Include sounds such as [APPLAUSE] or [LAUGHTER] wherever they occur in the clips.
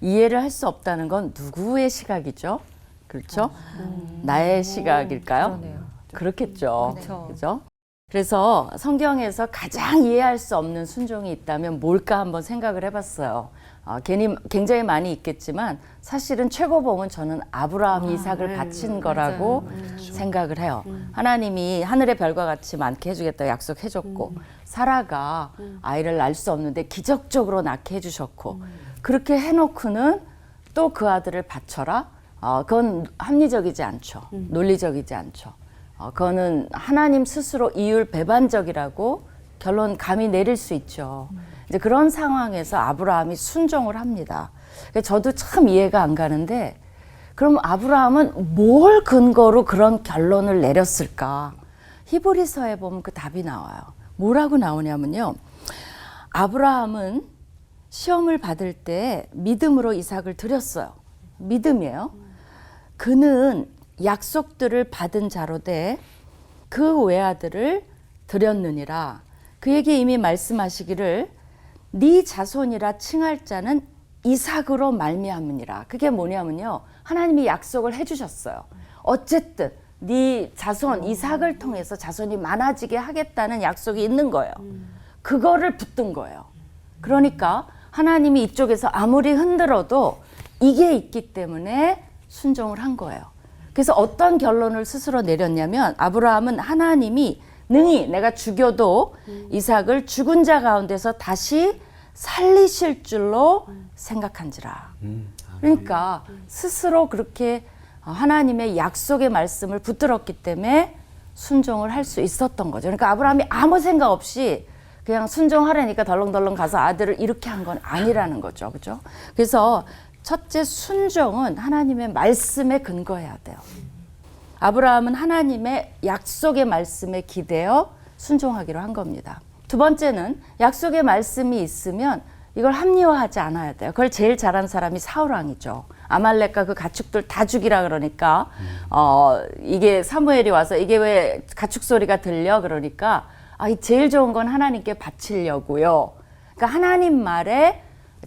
이해를 할 수 없다는 건 누구의 시각이죠? 그렇죠? 나의 시각일까요? 음. 그러네요. 그렇겠죠. 그렇죠. 그죠? 그래서 성경에서 가장 이해할 수 없는 순종이 있다면 뭘까 한번 생각을 해봤어요. 아, 괜히 굉장히 많이 있겠지만 사실은 최고봉은 저는 아브라함 이삭을 바친 거라고 생각을 해요. 하나님이 하늘의 별과 같이 많게 해주겠다 약속해줬고 사라가 아이를 낳을 수 없는데 기적적으로 낳게 해주셨고 그렇게 해놓고는 또 그 아들을 바쳐라. 어, 그건 합리적이지 않죠. 논리적이지 않죠. 어, 그거는 하나님 스스로 이율 배반적이라고 결론 감히 내릴 수 있죠. 이제 그런 상황에서 아브라함이 순종을 합니다. 그러니까 저도 참 이해가 안 가는데 그럼 아브라함은 뭘 근거로 그런 결론을 내렸을까? 히브리서에 보면 그 답이 나와요. 뭐라고 나오냐면요. 아브라함은 시험을 받을 때 믿음으로 이삭을 드렸어요. 믿음이에요. 그는 약속들을 받은 자로 되 그 외아들을 드렸느니라. 그에게 이미 말씀하시기를 네 자손이라 칭할 자는 이삭으로 말미암으니라. 그게 뭐냐면요. 하나님이 약속을 해 주셨어요. 어쨌든 네 자손 이삭을 통해서 자손이 많아지게 하겠다는 약속이 있는 거예요. 그거를 붙든 거예요. 그러니까 하나님이 이쪽에서 아무리 흔들어도 이게 있기 때문에 순종을 한 거예요. 그래서 어떤 결론을 스스로 내렸냐면 아브라함은 하나님이 능히 내가 죽여도 이삭을 죽은 자 가운데서 다시 살리실 줄로 생각한지라. 그러니까 스스로 그렇게 하나님의 약속의 말씀을 붙들었기 때문에 순종을 할 수 있었던 거죠. 그러니까 아브라함이 아무 생각 없이 그냥 순종하려니까 덜렁덜렁 가서 아들을 이렇게 한 건 아니라는 거죠. 그죠? 그래서 첫째 순종은 하나님의 말씀에 근거해야 돼요. 아브라함은 하나님의 약속의 말씀에 기대어 순종하기로 한 겁니다. 두 번째는 약속의 말씀이 있으면 이걸 합리화하지 않아야 돼요. 그걸 제일 잘한 사람이 사울 왕이죠. 아말렉과 그 가축들 다 죽이라 그러니까 어 이게 사무엘이 와서 이게 왜 가축 소리가 들려 그러니까 아, 이 제일 좋은 건 하나님께 바치려고요. 그러니까 하나님 말에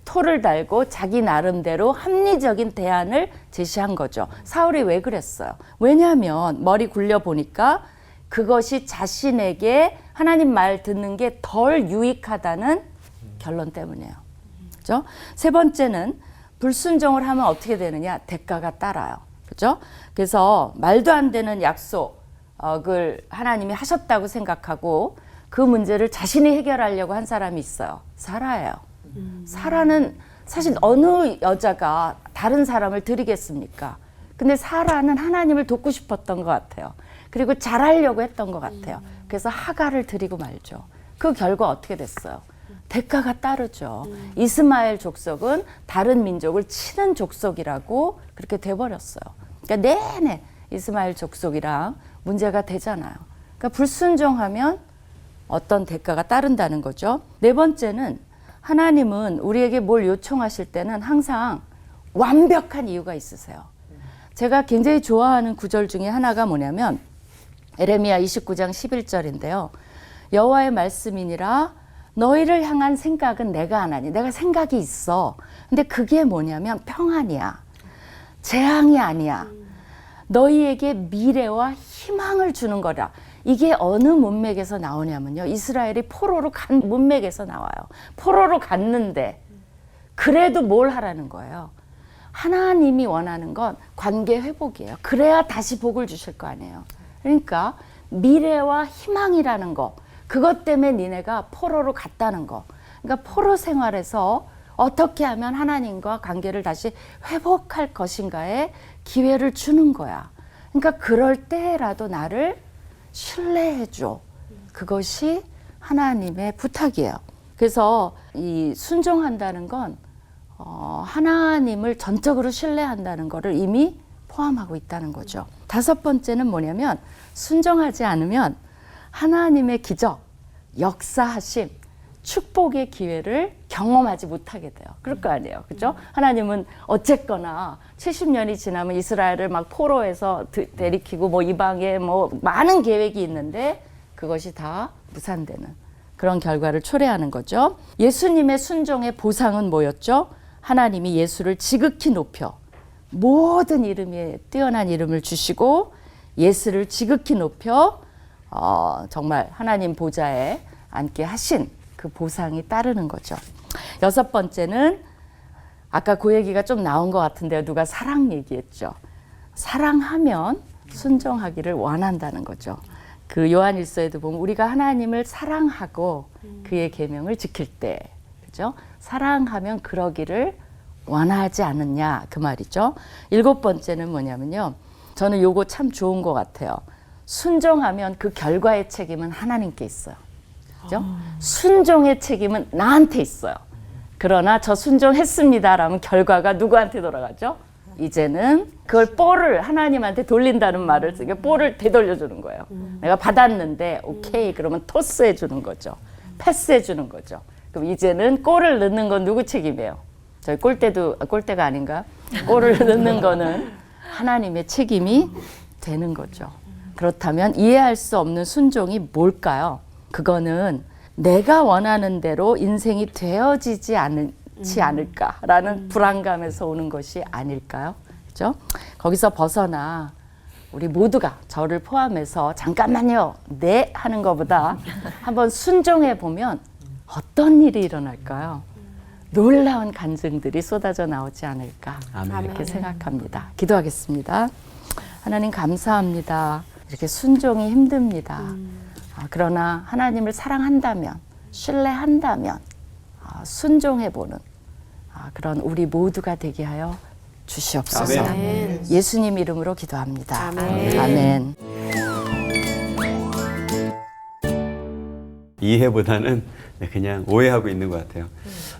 토를 달고 자기 나름대로 합리적인 대안을 제시한 거죠. 사울이 왜 그랬어요? 왜냐하면 머리 굴려 보니까 그것이 자신에게 하나님 말 듣는 게 덜 유익하다는 결론 때문이에요. 그죠? 세 번째는 불순종을 하면 어떻게 되느냐? 대가가 따라요. 그죠? 그래서 말도 안 되는 약속 을 하나님이 하셨다고 생각하고 그 문제를 자신이 해결하려고 한 사람이 있어요. 사라예요. 사라는 사실 어느 여자가 다른 사람을 드리겠습니까? 근데 사라는 하나님을 돕고 싶었던 것 같아요. 그리고 잘하려고 했던 것 같아요. 그래서 하가를 드리고 말죠. 그 결과 어떻게 됐어요? 대가가 따르죠. 이스마엘 족속은 다른 민족을 치는 족속이라고 그렇게 돼버렸어요. 그러니까 내내 이스마엘 족속이랑 문제가 되잖아요. 그러니까 불순종하면 어떤 대가가 따른다는 거죠. 네 번째는 하나님은 우리에게 뭘 요청하실 때는 항상 완벽한 이유가 있으세요. 제가 굉장히 좋아하는 구절 중에 하나가 뭐냐면 에레미야 29장 11절인데요. 여호와의 말씀이니라 너희를 향한 생각은 내가 하나니 내가 생각이 있어. 근데 그게 뭐냐면 평안이야. 재앙이 아니야. 너희에게 미래와 희망을 주는 거라. 이게 어느 문맥에서 나오냐면요. 이스라엘이 포로로 간 문맥에서 나와요. 포로로 갔는데 그래도 뭘 하라는 거예요. 하나님이 원하는 건 관계 회복이에요. 그래야 다시 복을 주실 거 아니에요. 그러니까 미래와 희망이라는 거, 그것 때문에 니네가 포로로 갔다는 거. 그러니까 포로 생활에서 어떻게 하면 하나님과 관계를 다시 회복할 것인가에 기회를 주는 거야. 그러니까 그럴 때라도 나를 신뢰해줘. 그것이 하나님의 부탁이에요. 그래서 이 순종한다는 건 어, 하나님을 전적으로 신뢰한다는 것을 이미 포함하고 있다는 거죠. 다섯 번째는 뭐냐면 순종하지 않으면 하나님의 기적, 역사하심, 축복의 기회를 경험하지 못하게 돼요. 그럴 거 아니에요. 그죠? 하나님은 어쨌거나 70년이 지나면 이스라엘을 막 포로에서 대리키고 뭐 이방에 뭐 많은 계획이 있는데 그것이 다 무산되는 그런 결과를 초래하는 거죠. 예수님의 순종의 보상은 뭐였죠? 하나님이 예수를 지극히 높여 모든 이름에 뛰어난 이름을 주시고 예수를 지극히 높여 어, 정말 하나님 보좌에 앉게 하신 그 보상이 따르는 거죠. 여섯 번째는 아까 그 얘기가 좀 나온 것 같은데요. 누가 사랑 얘기했죠. 사랑하면 순종하기를 원한다는 거죠. 그 요한일서에도 보면 우리가 하나님을 사랑하고 그의 계명을 지킬 때, 그죠? 사랑하면 그러기를 원하지 않느냐 그 말이죠. 일곱 번째는 뭐냐면요. 저는 요거 참 좋은 것 같아요. 순종하면 그 결과의 책임은 하나님께 있어요. 그죠? 순종의 책임은 나한테 있어요. 그러나 저 순종했습니다라면 결과가 누구한테 돌아가죠? 이제는 그걸 볼을 하나님한테 돌린다는 말을 쓰게 볼을 되돌려 주는 거예요. 내가 받았는데 오케이 그러면 토스해 주는 거죠. 패스해 주는 거죠. 그럼 이제는 골을 넣는 건 누구 책임이에요? 저희 골대도 아, 골대가 아닌가? 골을 [LAUGHS] 넣는 거는 하나님의 책임이 되는 거죠. 그렇다면 이해할 수 없는 순종이 뭘까요? 그거는 내가 원하는 대로 인생이 되어지지 않지 않을까라는 불안감에서 오는 것이 아닐까요? 그죠? 거기서 벗어나 우리 모두가 저를 포함해서 잠깐만요, 네 하는 것보다 한번 순종해 보면 어떤 일이 일어날까요? 놀라운 간증들이 쏟아져 나오지 않을까 아멘. 이렇게 생각합니다. 기도하겠습니다. 하나님 감사합니다. 이렇게 순종이 힘듭니다. 아, 그러나 하나님을 사랑한다면, 신뢰한다면 아, 순종해보는 아, 그런 우리 모두가 되게 하여 주시옵소서. 아멘. 예수님 이름으로 기도합니다. 아멘. 아멘. 이해보다는 네, 그냥 오해하고 있는 것 같아요.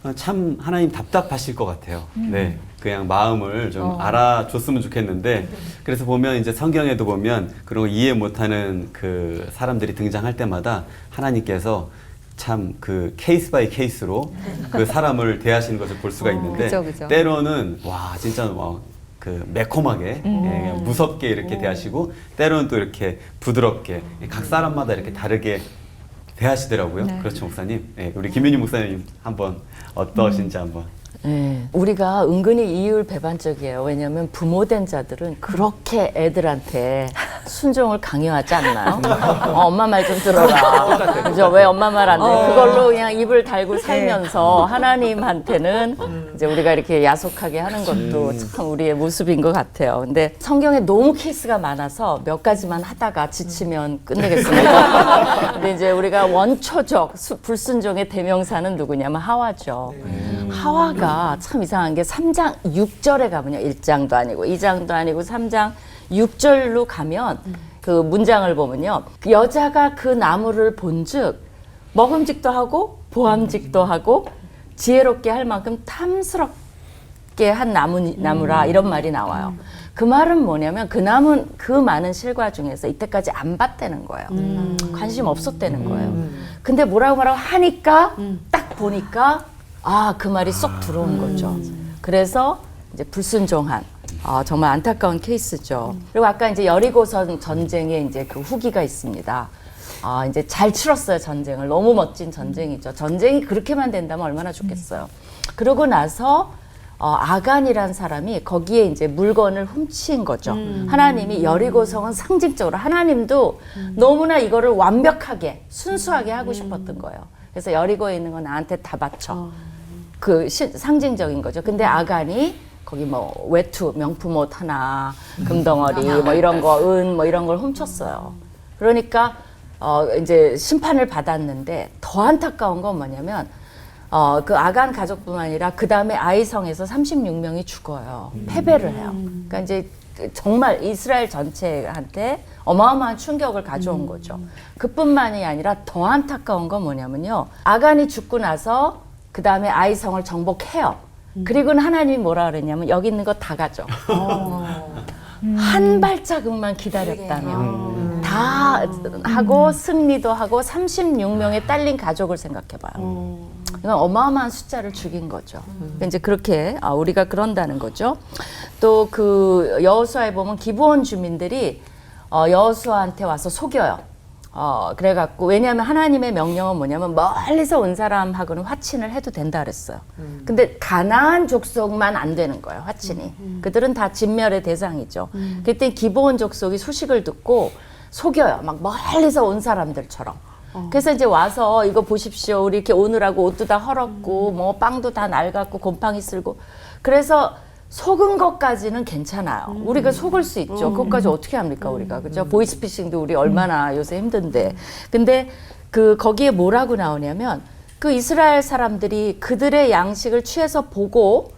어, 참 하나님 답답하실 것 같아요. 네, 그냥 마음을 좀 알아줬으면 좋겠는데 그래서 보면 이제 성경에도 보면 그런 거 이해 못하는 그 사람들이 등장할 때마다 하나님께서 참 그 케이스 바이 케이스로 그 [LAUGHS] 사람을 대하시는 것을 볼 수가 있는데 그죠, 그죠. 때로는 와 진짜 와, 그 매콤하게 예, 그냥 무섭게 이렇게 대하시고 때로는 또 이렇게 부드럽게 각 사람마다 이렇게 다르게 대하시더라고요. 그렇죠 목사님. 예, 우리 김윤희 목사님 한번 어떠신지 한번. 네. 우리가 은근히 이율 배반적이에요. 왜냐하면 부모된 자들은 그렇게 애들한테 순종을 강요하지 않나요? 어, 엄마 말 좀 들어라. 그죠? 왜 엄마 말안 돼? 그걸로 그냥 입을 달고 살면서 하나님한테는 이제 우리가 이렇게 야속하게 하는 것도 참 우리의 모습인 것 같아요. 근데 성경에 너무 케이스가 많아서 몇 가지만 하다가 지치면 끝내겠습니다. [LAUGHS] 근데 이제 우리가 원초적 수- 불순종의 대명사는 누구냐면 하와죠. 하와가 참 이상한 게 3장 6절에 가면요. 1장도 아니고 2장도 아니고 3장 6절로 가면 그 문장을 보면요. 그 여자가 그 나무를 본즉 먹음직도 하고 보암직도 하고 지혜롭게 할 만큼 탐스럽게 한 나무, 나무라 이런 말이 나와요. 그 말은 뭐냐면 그 나무는 그 많은 실과 중에서 이때까지 안 봤다는 거예요. 관심 없었다는 거예요. 근데 뭐라고 뭐라고 하니까 딱 보니까 아, 그 말이 쏙 들어온 거죠. 그래서 이제 불순종한 아, 정말 안타까운 케이스죠. 그리고 아까 이제 여리고선 전쟁에 이제 그 후기가 있습니다. 아, 이제 잘 치렀어요, 전쟁을. 너무 멋진 전쟁이죠. 전쟁이 그렇게만 된다면 얼마나 좋겠어요. 그러고 나서 어, 아간이란 사람이 거기에 이제 물건을 훔친 거죠. 하나님이 여리고성은 상징적으로 하나님도 너무나 이거를 완벽하게 순수하게 하고 싶었던 거예요. 그래서 여리고에 있는 거 나한테 다 바쳐. 그 시- 상징적인 거죠. 근데 아간이 거기 뭐 외투, 명품 옷 하나, 금덩어리 뭐 이런 거, 은 뭐 이런 걸 훔쳤어요. 그러니까 어 이제 심판을 받았는데 더 안타까운 건 뭐냐면 어 그 아간 가족뿐만 아니라 그 다음에 아이성에서 36명이 죽어요. 패배를 해요. 그러니까 이제 정말 이스라엘 전체한테 어마어마한 충격을 가져온 거죠. 그뿐만이 아니라 더 안타까운 건 뭐냐면요. 아간이 죽고 나서 그 다음에 아이성을 정복해요. 그리고는 하나님이 뭐라 그랬냐면 여기 있는 거 다 가져. 한 발자국만 기다렸다면 다 하고 승리도 하고 36명의 딸린 가족을 생각해봐요. 이건 어마어마한 숫자를 죽인 거죠. 그러니까 이제 그렇게 아, 우리가 그런다는 거죠. 또 그 여호수아에 보면 기브온 주민들이 어, 여호수아한테 와서 속여요. 어, 그래갖고, 왜냐하면 하나님의 명령은 뭐냐면 멀리서 온 사람하고는 화친을 해도 된다 그랬어요. 근데 가나안 족속만 안 되는 거예요, 화친이. 그들은 다 진멸의 대상이죠. 그때 기본 족속이 소식을 듣고 속여요. 막 멀리서 온 사람들처럼. 그래서 이제 와서 이거 보십시오. 우리 이렇게 오느라고 옷도 다 헐었고, 뭐 빵도 다 낡았고, 곰팡이 쓸고. 그래서 속은 것까지는 괜찮아요. 우리가 속을 수 있죠. 그것까지 어떻게 합니까, 우리가. 그죠? 보이스피싱도 우리 얼마나 요새 힘든데. 근데 그, 거기에 뭐라고 나오냐면, 그 이스라엘 사람들이 그들의 양식을 취해서 보고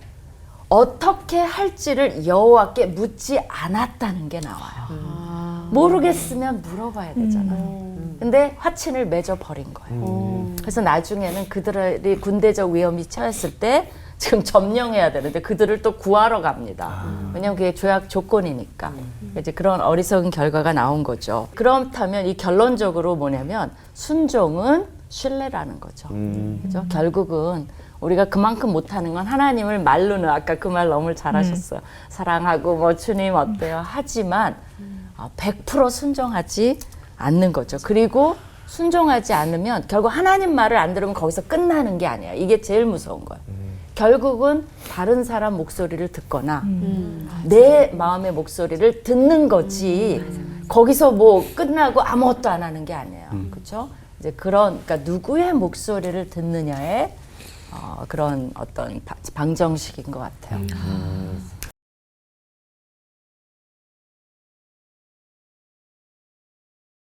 어떻게 할지를 여호와께 묻지 않았다는 게 나와요. 모르겠으면 물어봐야 되잖아요. 근데 화친을 맺어 버린 거예요. 그래서 나중에는 그들이 군대적 위험이 처했을 때 [LAUGHS] 지금 점령해야 되는데 그들을 또 구하러 갑니다. 왜냐면 그게 조약 조건이니까. 이제 그런 어리석은 결과가 나온 거죠. 그렇다면 이 결론적으로 뭐냐면 순종은 신뢰라는 거죠. 음. 그죠? 결국은 우리가 그만큼 못하는 건 하나님을 말로는 아까 그 말 너무 잘하셨어요. 사랑하고 뭐 주님 어때요? 하지만 어, 100% 순종하지 않는 거죠. 그리고 순종하지 않으면 결국 하나님 말을 안 들으면 거기서 끝나는 게 아니야. 이게 제일 무서운 거예요. 결국은 다른 사람 목소리를 듣거나 내 마음의 목소리를 듣는 거지. 거기서 뭐 끝나고 아무것도 안 하는 게 아니에요. 그렇죠? 이제 그런 그러니까 누구의 목소리를 듣느냐에 어, 그런 어떤 바- 방정식인 것 같아요.